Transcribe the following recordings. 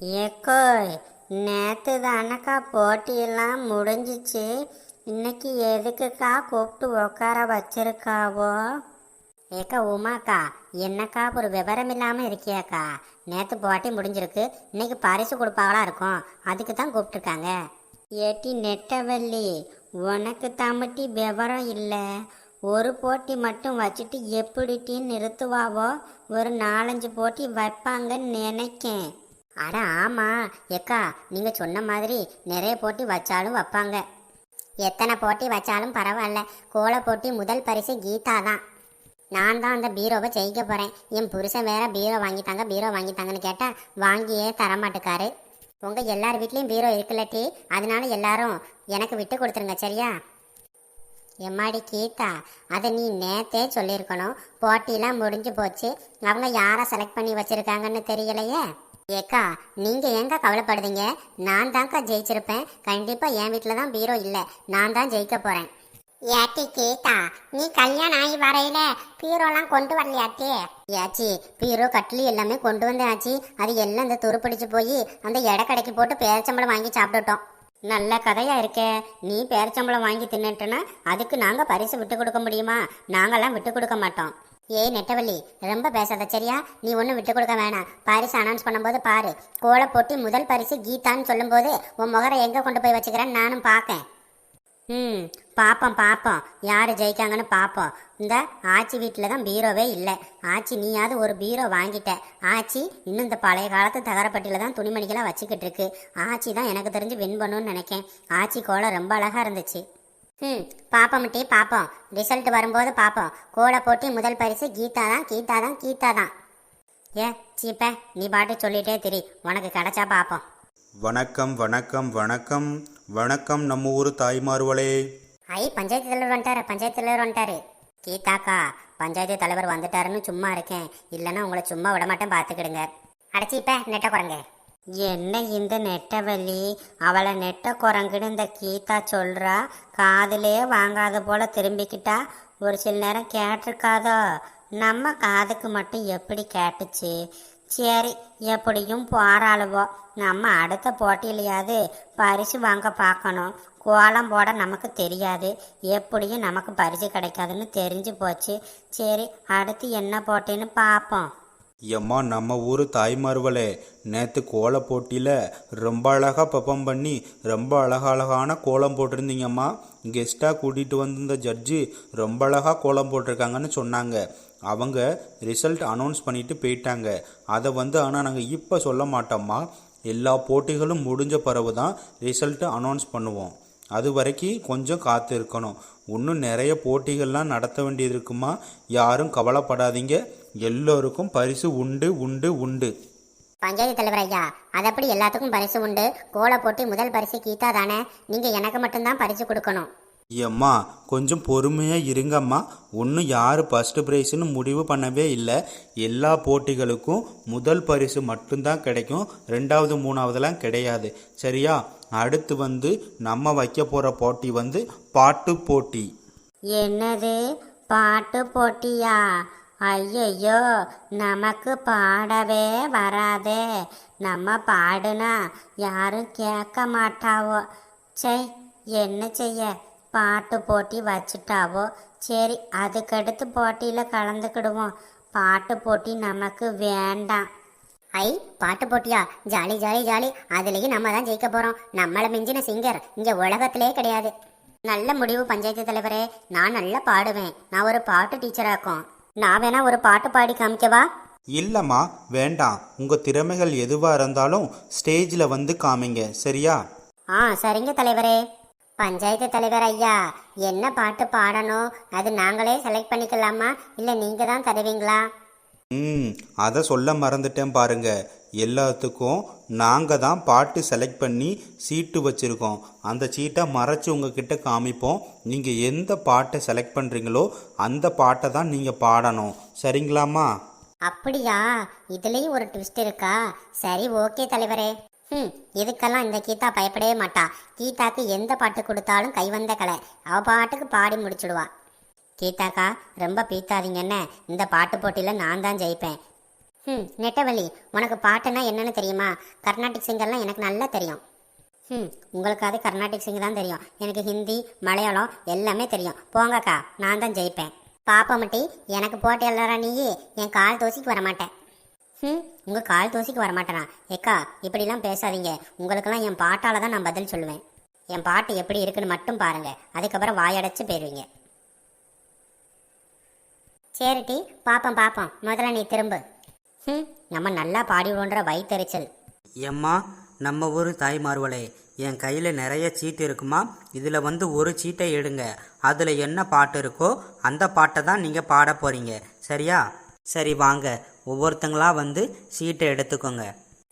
ஏக்கோய் நேற்று தானக்கா போட்டியெல்லாம் முடிஞ்சிச்சு. இன்னைக்கு எதுக்குக்கா கூப்பிட்டு உட்கார வச்சிருக்காவோ? ஏக்கா உமாக்கா என்னக்கா ஒரு விவரம் இல்லாமல் இருக்கியாக்கா? நேற்று போட்டி முடிஞ்சிருக்கு. இன்னைக்கு பரிசு கொடுப்பாங்களா இருக்கும். அதுக்கு தான் கூப்பிட்டுருக்காங்க. ஏட்டி நெட்டவள்ளி உனக்கு தம்பட்டி விவரம் இல்லை. ஒரு போட்டி மட்டும் வச்சுட்டு எப்படிட்டின்னு நிறுத்துவாவோ? ஒரு நாலஞ்சு போட்டி வைப்பாங்கன்னு நினைக்கேன். அட ஆமா. ஏக்கா நீங்க சொன்ன மாதிரி நிறைய போட்டி வச்சாலும் வைப்பாங்க. எத்தனை போட்டி வச்சாலும் பரவாயில்ல. கோல போட்டி முதல் பரிசு கீதா தான் நான் தான் அந்த பீரோவை ஜெயிக்க போகிறேன் என் புருஷன் வேற பீரோ வாங்கித்தாங்க பீரோ வாங்கித்தாங்கன்னு கேட்டால் வாங்கியே தரமாட்டுக்காரு. உங்கள் எல்லார் வீட்லேயும் பீரோ இருக்குல்லட்டி அதனால எல்லாரும் எனக்கு விட்டு கொடுத்துருங்க சரியா? எம்மாடி கீதா அதை நீ நேத்தே சொல்லியிருக்கணும். போட்டிலாம் முடிஞ்சு போச்சு. அவங்க யாரை செலக்ட் பண்ணி வச்சிருக்காங்கன்னு தெரியலையே? ஏக்கா நீங்க ஏங்க கவலைப்படுதீங்க? நான் தான்க்கா ஜெயிச்சிருப்பேன். கண்டிப்பா என் வீட்டில் தான் பீரோ இல்லை. நான் தான் ஜெயிக்க போறேன். ஏட்டி கீதா நீ கல்யாணம் ஆகி வரையில பீரோலாம் கொண்டு வரலையாட்டி? ஏச்சி பீரோ கட்லி எல்லாமே கொண்டு வந்தாச்சு அது எல்லாம் இந்த துருப்பிடிச்சு போய் அந்த எடக்கடைக்கு போட்டு பேரச்சம்பளம் வாங்கி சாப்பிட்டுட்டோம். நல்ல கதையா இருக்கே. நீ பேரச்சம்பளம் வாங்கி தின்னுட்டுனா அதுக்கு நாங்க பரிசு விட்டு கொடுக்க முடியுமா? நாங்கெல்லாம் விட்டு கொடுக்க மாட்டோம். ஏய் நெட்டவள்ளி ரொம்ப பேசாத சரியா? நீ ஒன்றும் விட்டு கொடுக்க வேணாம். பரிசு அனௌன்ஸ் பண்ணும்போது பாரு. கோலை போட்டி முதல் பரிசு கீதான்னு சொல்லும்போது உன் முகரை எங்கே கொண்டு போய் வச்சுக்கிறேன்னு நானும் பார்க்கேன் ம் பார்ப்போம் பார்ப்போம் யார் ஜெயிக்காங்கன்னு பார்ப்போம் இந்த ஆச்சி வீட்டில் தான் பீரோவே இல்லை. ஆச்சி நீயாவது ஒரு பீரோ வாங்கிட்ட. ஆச்சி இன்னும் இந்த பழைய காலத்து தகரப்பட்டியில் தான் துணிமணிகளாக வச்சுக்கிட்டு இருக்கு. ஆச்சி தான் எனக்கு தெரிஞ்சு வின் பண்ணுன்னு நினைக்கேன். ஆச்சி கோலம் ரொம்ப அழகாக இருந்துச்சு. ம் பாப்போம் டீ பார்ப்போம் ரிசல்ட் வரும்போது பார்ப்போம் கோலை போட்டி முதல் பரிசு கீதா தான் கீதா தான் கீதா தான் ஏ சீப்ப நீ பாட்டு சொல்லிட்டே திரி. உனக்கு கிடைச்சா பார்ப்போம் வணக்கம் வணக்கம் வணக்கம். வணக்கம் நம்ம ஊர் தாய்மார்களே. ஐ பஞ்சாயத்து தலைவர் வந்துட்டாரு பஞ்சாயத்து தலைவர் வந்துட்டாரு. கீதாக்கா பஞ்சாயத்து தலைவர் வந்துட்டாருன்னு சும்மா இருக்கேன். இல்லைன்னா உங்களை சும்மா விட மாட்டேன் பார்த்துக்கிடுங்க அடைச்சிப்ப நெட்ட குரங்கு. என்ன இந்த நெட்டவள்ளி? அவளை நெட்ட குரங்குன்னு இந்த கீதா சொல்றா. காதுலயே வாங்காத போல திரும்பிக்கிட்டா. ஒரு சில நேரம் கேட்டிருக்காதோ? நம்ம காதுக்கு மட்டும் எப்படி கேட்டுச்சு? சரி எப்படியும் போராளுவோ. நம்ம அடுத்த போட்டியிலையாவது பரிசு வாங்க பார்க்கணும். கோலம் போட நமக்கு தெரியாது. எப்படியும் நமக்கு பரிசு கிடைக்காதுன்னு தெரிஞ்சு போச்சு. சரி அடுத்து என்ன போட்டின்னு பார்ப்போம். எம்மா நம்ம ஊர் தாய்மார்களே நேற்று கோல போட்டியில் ரொம்ப அழகாக பப்பம் பண்ணி ரொம்ப அழகழகான அழகான கோலம் போட்டிருந்தீங்கம்மா. கெஸ்ட்டாக கூட்டிகிட்டு வந்திருந்த ஜட்ஜு ரொம்ப அழகாக கோலம் போட்டிருக்காங்கன்னு சொன்னாங்க. அவங்க ரிசல்ட் அனௌன்ஸ் பண்ணிட்டு போயிட்டாங்க. அதை வந்து ஆனால் நாங்கள் இப்போ சொல்ல மாட்டோம்மா. எல்லா போட்டிகளும் முடிஞ்ச பிறகு தான் ரிசல்ட்டு அனௌன்ஸ் பண்ணுவோம். அது வரைக்கும் கொஞ்சம் காத்து இருக்கணும் இன்னும் நிறைய போட்டிகள்லாம் நடத்த வேண்டியது இருக்குமா யாரும் கவலைப்படாதீங்க. எல்லோருக்கும் பரிசு உண்டு உண்டு உண்டு. பஞ்சாயத்து தலைவர் ஐயா அது அப்படி எல்லாத்துக்கும் பரிசு உண்டு. கோலை போட்டி முதல் பரிசு கீதா தானே. நீங்க எனக்கு மட்டும்தான் பரிசு கொடுக்கணும். ஐயம்மா கொஞ்சம் பொறுமையாக இருங்கம்மா. ஒன்றும் யார் ஃபஸ்ட்டு ப்ரைஸ்னு முடிவு பண்ணவே இல்லை. எல்லா போட்டிகளுக்கும் முதல் பரிசு மட்டும்தான் கிடைக்கும். ரெண்டாவது மூணாவதெல்லாம் கிடையாது. சரியா? அடுத்து வந்து நம்ம வைக்க போகிற போட்டி வந்து பாட்டு போட்டி. என்னது? பாட்டு போட்டியா? ஐயையோ நமக்கு பாடவே வராதே. நம்ம பாடுனா யாரும் கேட்க மாட்டாவோ. சை என்ன செய்ய? பாட்டு போட்டி வச்சுட்டாவோ? சரி அதுக்கடுத்து போட்டியில் கலந்துக்கிடுவோம். பாட்டு போட்டி நமக்கு வேண்டாம். ஐ பாட்டு போட்டியா? Jolly jolly jolly. அதுலேயும் நம்ம தான் ஜெயிக்க போகிறோம் நம்மளை மிஞ்சின சிங்கர் இங்கே உலகத்திலே கிடையாது. நல்ல முடிவு பஞ்சாயத்து தலைவரே. நான் நல்லா பாடுவேன். நான் ஒரு பாட்டு டீச்சராக்கும் நான் வேணா ஒரு பாட்டு பாடி காமிக்கவா? இல்லைம்மா வேண்டாம். உங்கள் திறமைகள் எதுவாக இருந்தாலும் ஸ்டேஜில் வந்து காமிங்க. சரியா? ஆ சரிங்க தலைவரே. பஞ்சாயத்து தலைவர் ஐயா என்ன பாட்டு பாடணும்? அது நாங்களே செலக்ட் பண்ணிக்கலாமா? இல்லை நீங்கள் தான் தருவீங்களா? ம் அதை சொல்ல மறந்துட்டேன் பாருங்க. எல்லாத்துக்கும் நாங்கள் தான் பாட்டு செலக்ட் பண்ணி சீட்டு வச்சுருக்கோம். அந்த சீட்டை மறைச்சு உங்ககிட்ட காமிப்போம். நீங்கள் எந்த பாட்டை செலக்ட் பண்ணுறீங்களோ அந்த பாட்டை தான் நீங்கள் பாடணும். சரிங்களாம்மா? அப்படியா? இதுலயும் ஒரு ட்விஸ்ட் இருக்கா? சரி ஓகே தலைவரே. ம் இதுக்கெல்லாம் இந்த கீதா பயப்படவே மாட்டா? கீதாக்கு எந்த பாட்டு கொடுத்தாலும் கைவந்த கலை. அவ பாட்டுக்கு பாடி முடிச்சுடுவா. கீதாக்கா ரொம்ப பீத்தாதீங்க என்ன இந்த பாட்டு போட்டியில் நான் தான் ஜெயிப்பேன். ம் நெட்டவழி உனக்கு பாட்டுன்னா என்னன்னு தெரியுமா? கர்நாடிக் சிங்கர்லாம் எனக்கு நல்லா தெரியும். ம் உங்களுக்கு அது கர்நாடிக் சிங் தான் தெரியும். எனக்கு ஹிந்தி மலையாளம் எல்லாமே தெரியும். போங்கக்கா நான் தான் ஜெயிப்பேன். பாப்பமட்டி எனக்கு போட்டு எல்லாரா நீ என் கால் தோசிக்கு வரமாட்டேன். ம் உங்கள் கால் தோசிக்கு வரமாட்டேனா ஏக்கா இப்படிலாம் பேசாதீங்க. உங்களுக்கெல்லாம் என் பாட்டால் தான் நான் பதில் சொல்லுவேன். என் பாட்டு எப்படி இருக்குன்னு மட்டும் பாருங்க. அதுக்கப்புறம் வாயடைச்சு போயிடுவீங்க சரிட்டி பாப்போம் பாப்போம். முதல்ல நீ திரும்பு. ம் நம்ம நல்லா பாடிடுவோன்ற வயிற்றுச்சல் எம்மா நம்ம ஊர் தாய்மார்களே என் கையில் நிறைய சீட்டு இருக்குமா? இதில் வந்து ஒரு சீட்டை எடுங்க. அதில் என்ன பாட்டு இருக்கோ அந்த பாட்டை தான் நீங்கள் பாட போகிறீங்க சரியா? சரி வாங்க ஒவ்வொருத்தங்களா வந்து சீட்டை எடுத்துக்கோங்க.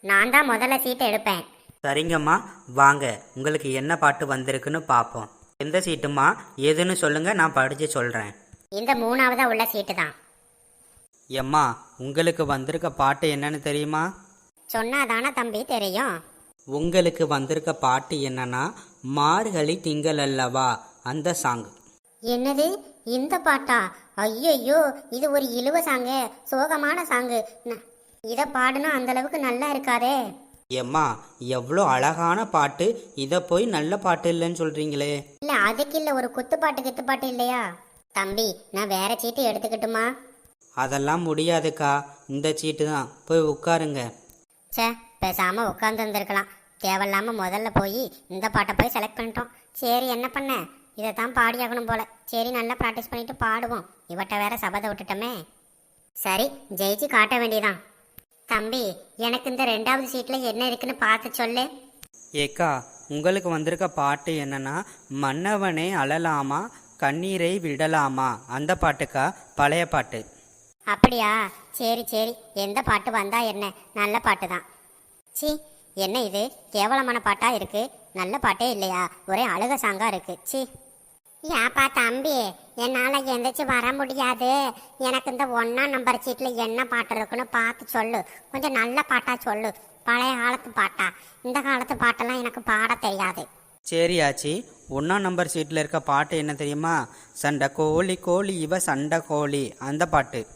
நான் தான் முதல்ல சீட்டை எடுப்பேன். சரிங்கம்மா வாங்க உங்களுக்கு என்ன பாட்டு வந்திருக்குன்னு பார்ப்போம் எந்த சீட்டுமா எதுன்னு சொல்லுங்கள் நான் படித்து சொல்கிறேன் இந்த மூணாவதா உள்ள சீட்டு தான். எம்மா உங்களுக்கு வந்திருக்க பாட்டு என்னன்னு தெரியுமா? சொன்னாதானே தம்பி தெரியும். உங்களுக்கு வந்திருக்க பாட்டு என்னன்னா மார்கழி திங்கள் அல்லவா அந்த சாங். என்னது? இந்த பாட்டா? ஐயையோ இது ஒரு இழுவ சாங்கு சோகமான சாங்கு. இத பாடுனா அந்த அளவுக்கு நல்லா இருக்காதே. எம்மா எவ்வளோ அழகான பாட்டு. இதை போய் நல்ல பாட்டு இல்லைன்னு சொல்கிறீங்களே இல்ல அதுக்கு இல்ல ஒரு குத்து பாட்டு கித்து பாட்டு இல்லையா? தம்பி நான் வேற சீட்டு எடுத்துக்கிட்டுமா? அதெல்லாம் முடியாதுக்கா. இந்த சீட்டு தான். போய் உட்காருங்க. ச்சே பேசாம உட்காந்து இருந்திருக்கலாம் தேவையில்லாம முதல்ல போய் இந்த பாட்டை போய் செலக்ட் பண்ணிட்டோம். சரி என்ன பண்ண? இதை தான் பாடியாகணும் போல. சரி நல்லா ப்ராக்டிஸ் பண்ணிட்டு பாடுவோம். இவட்ட வேற சபதை விட்டுட்டோமே. சரி ஜெயிச்சு காட்ட வேண்டியதான் தம்பி எனக்கு இந்த ரெண்டாவது சீட்ல என்ன இருக்குன்னு பார்த்து சொல்லு. ஏக்கா உங்களுக்கு வந்திருக்க பாட்டு என்னன்னா மன்னவனே அழலாமா கண்ணீரை விடலாமா? அந்த பாட்டுக்கா பழைய பாட்டு. அப்படியா? சரி சரி. எந்த பாட்டு வந்தா என்ன? நல்ல பாட்டு தான் சி என்ன இது? கேவலமான பாட்டா இருக்கு. நல்ல பாட்டே இல்லையா? ஒரே அழுக சாங்கா இருக்கு. சி. ஏப்பா தம்பி என்னால் எந்திரிச்சு வர முடியாது. எனக்கு இந்த ஒன்றா நம்பர் சீட்டில் என்ன பாட்டு இருக்குன்னு பார்த்து சொல்லு. கொஞ்சம் நல்ல பாட்டா சொல்லு. பழைய காலத்து பாட்டா. இந்த காலத்து பாட்டெல்லாம் எனக்கு பாட தெரியாது. சரி ஆச்சி ஒன்றாம் நம்பர் சீட்டில் இருக்க பாட்டு என்ன தெரியுமா? சண்டை கோழி கோழி இவ சண்டை கோழி. அந்த பாட்டு.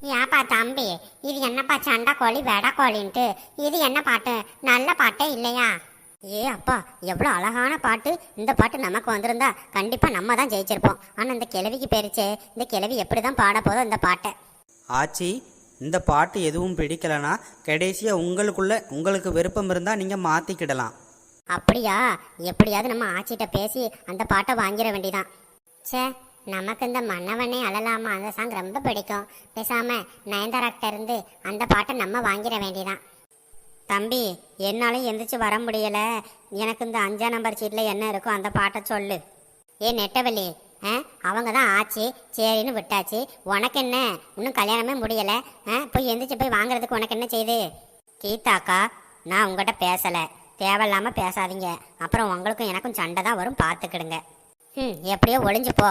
ஏப்பா தம்பி இது என்னப்பா சண்டை கோழி வெடை கோழின்ட்டு. இது என்ன பாட்டு? நல்ல பாட்டே இல்லையா? ஏ அப்பா எவ்வளோ அழகான பாட்டு. இந்த பாட்டு நமக்கு வந்திருந்தா கண்டிப்பாக நம்ம தான் ஜெயிச்சிருப்போம். ஆனால் இந்த கிழவிக்கு பேரிச்சே இந்த கிழவி எப்படி தான் பாட போதோ இந்த பாட்டை. ஆச்சி இந்த பாட்டு எதுவும் பிடிக்கலனா கடைசியாக உங்களுக்குள்ள உங்களுக்கு விருப்பம் இருந்தால் நீங்கள் மாற்றிக்கிடலாம் அப்படியா? எப்படியாவது நம்ம ஆச்சிட்ட பேசி அந்த பாட்டை வாங்கிட வேண்டியதான் ச்சே நமக்கு இந்த மன்னவனே அழலாமா? அந்த சாங் ரொம்ப பிடிக்கும். பேசாம நயன்தாராக்கிட்ட இருந்து அந்த பாட்டை நம்ம வாங்கிட வேண்டியதான் தம்பி என்னாலும் எந்திரிச்சு வர முடியல. எனக்கு இந்த அஞ்சாம் நம்பர் சீட்டில் என்ன இருக்கோ அந்த பாட்டை சொல்லு. ஏ நெட்டவலி ஆ அவங்க தான் ஆச்சு. சரின்னு விட்டாச்சு. உனக்கு என்ன? இன்னும் கல்யாணமே முடியலை. ஆ போய் எந்திரிச்சு போய் வாங்குறதுக்கு உனக்கு என்ன செய்யுது கீதாக்கா நான் உங்ககிட்ட பேசலை. தேவையில்லாமல் பேசாதீங்க. அப்புறம் உங்களுக்கும் எனக்கும் சண்டை தான் வரும். பார்த்துக்கிடுங்க ம் எப்படியோ ஒளிஞ்சு போ.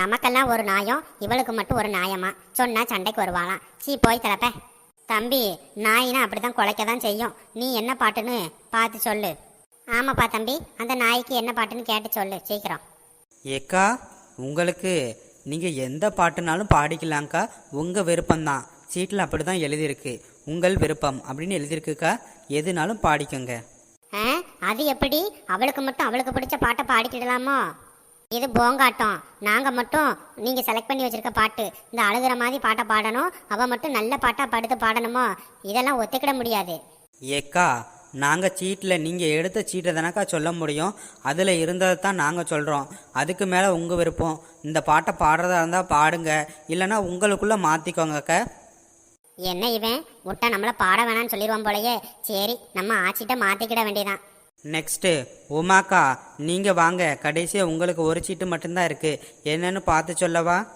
நமக்கெல்லாம் ஒரு நாயம் இவளுக்கு மட்டும் ஒரு நாயமா சொன்னா சண்டைக்கு வருவாளாம். சீ போய் கிளப்ப. தம்பி நாயினா அப்படிதான் குலைக்க தான் செய்யும். நீ என்ன பாட்டுன்னு பார்த்து சொல்லு. ஆமாப்பா தம்பி அந்த நாய்க்கு என்ன பாட்டுன்னு கேட்டு சொல்லு சீக்கிரம். ஏக்கா உங்களுக்கு நீங்கள் எந்த பாட்டுனாலும் பாடிக்கலாங்க்கா உங்கள் விருப்பம்தான். சீட்டில் அப்படி தான் எழுதியிருக்கு. உங்கள் விருப்பம் அப்படின்னு எழுதியிருக்குக்கா. எதுனாலும் பாடிக்கோங்க. ஆ அது எப்படி? அவளுக்கு மட்டும் அவளுக்கு பிடிச்ச பாட்டை பாடிக்கிடலாமோ? இது போங்காட்டம். நாங்க மட்டும் நீங்க செலக்ட் பண்ணி வச்சிருக்க பாட்டு. இந்த அழுகிற மாதிரி பாட்டை பாடணும். அவ மட்டும் நல்ல பாட்டா படுத்து பாடணுமோ? இதெல்லாம் ஒத்துக்கிட முடியாது. ஏக்கா நாங்கள் சீட்டில் நீங்கள் எடுத்த சீட்டை தானக்கா சொல்ல முடியும்? அதில் இருந்ததை தான் நாங்கள் சொல்கிறோம் அதுக்கு மேலே உங்கள் விருப்பம். இந்த பாட்டை பாடுறதா இருந்தால் பாடுங்க. இல்லைன்னா உங்களுக்குள்ளே மாற்றிக்கோங்கக்கா என்ன இவன்? முட்டை நம்மள பாட வேணாம்னு சொல்லிடுவான் போலயே. சரி நம்ம ஆச்சிட்ட மாத்திக்கிட வேண்டியதான் நெக்ஸ்ட்டு உமாக்கா நீங்கள் வாங்க. கடைசியாக உங்களுக்கு ஒரு சீட்டு மட்டும்தான் இருக்குது என்னன்னு பார்த்து சொல்லவா?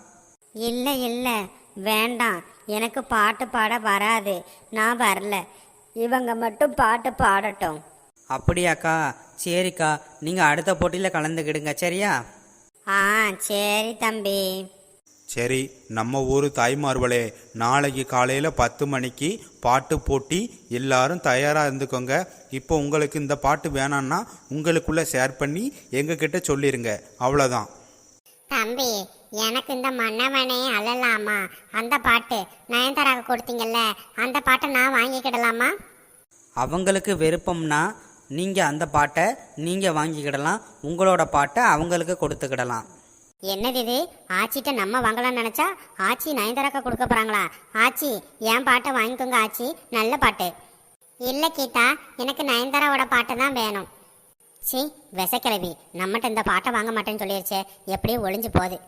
இல்ல இல்ல. வேண்டாம். எனக்கு பாட்டு பாட வராது. நான் வரல. இவங்க மட்டும் பாட்டு பாடட்டும். அப்படியாக்கா. சரிக்கா. நீங்கள் அடுத்த போட்டியில் கலந்துக்கிடுங்க. சரியா? ஆ சரி தம்பி. சரி நம்ம ஊர் தாய்மார்களே நாளைக்கு காலையில் பத்து மணிக்கு பாட்டு போட்டி எல்லாரும் தயாராக இருந்துக்கோங்க. இப்போ உங்களுக்கு இந்த பாட்டு வேணான்னா உங்களுக்குள்ளே ஷேர் பண்ணி எங்ககிட்ட சொல்லிடுங்க அவ்வளோதான் தம்பி எனக்கு இந்த மன்னவனே அழலாமா? அந்த பாட்டு நயன்தாராக்கு கொடுத்தீங்கல்ல அந்த பாட்டை நான் வாங்கிக்கிடலாமா? அவங்களுக்கு விருப்பம்னா நீங்கள் அந்த பாட்டை நீங்கள் வாங்கிக்கிடலாம். உங்களோட பாட்டை அவங்களுக்கு கொடுத்துக்கிடலாம். என்னது இது? ஆச்சிட்ட நம்ம வாங்கலாம்னு நினைச்சா ஆச்சி நயன்தாராக்கா கொடுக்க போறாங்களா? ஆச்சி என் பாட்டை வாங்கிக்கோங்க ஆச்சி. நல்ல பாட்டு. இல்ல கீதா எனக்கு நயன்தாராவோட பாட்டு தான் வேணும். சி விசக்கிழவி. நம்மகிட்ட இந்த பாட்டை வாங்க மாட்டேன்னு சொல்லிருச்சே. எப்படியும் ஒளிஞ்சு போகுது.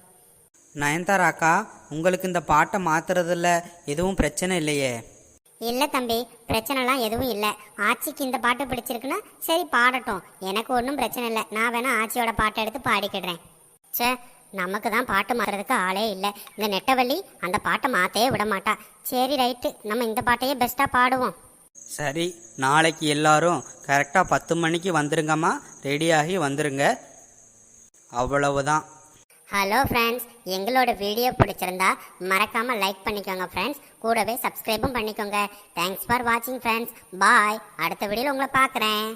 நயன்தாரா அக்கா உங்களுக்கு இந்த பாட்டை மாத்துறதுல எதுவும் பிரச்சனை இல்லையே? இல்ல தம்பி பிரச்சனைலாம் எதுவும் இல்லை. ஆச்சிக்கு இந்த பாட்டு பிடிச்சிருக்குன்னா சரி பாடட்டும். எனக்கு ஒன்றும் பிரச்சனை இல்லை. நான் வேணா ஆச்சியோட பாட்டை எடுத்து பாடிக்கிடுறேன். ச்சே நமக்கு தான் பாட்டு மாத்துறதுக்கு ஆளே இல்லை. இந்த நெட்டவள்ளி அந்த பாட்டை மாற்றவே விட மாட்டா சரி ரைட்டு. நம்ம இந்த பாட்டையே பெஸ்ட்டாக பாடுவோம். சரி நாளைக்கு எல்லாரும் கரெக்டாக பத்து மணிக்கு வந்துருங்கம்மா. ரெடியாகி வந்துருங்க. அவ்வளவுதான். ஹலோ ஃப்ரெண்ட்ஸ் எங்களோட வீடியோ பிடிச்சிருந்தா மறக்காம லைக் பண்ணிக்கோங்க ஃப்ரெண்ட்ஸ் கூடவே சப்ஸ்கிரைபும் பண்ணிக்கோங்க. தேங்க்ஸ் ஃபார் வாட்சிங் ஃப்ரெண்ட்ஸ் பாய் அடுத்த வீடியோவில் உங்களை பார்க்குறேன்.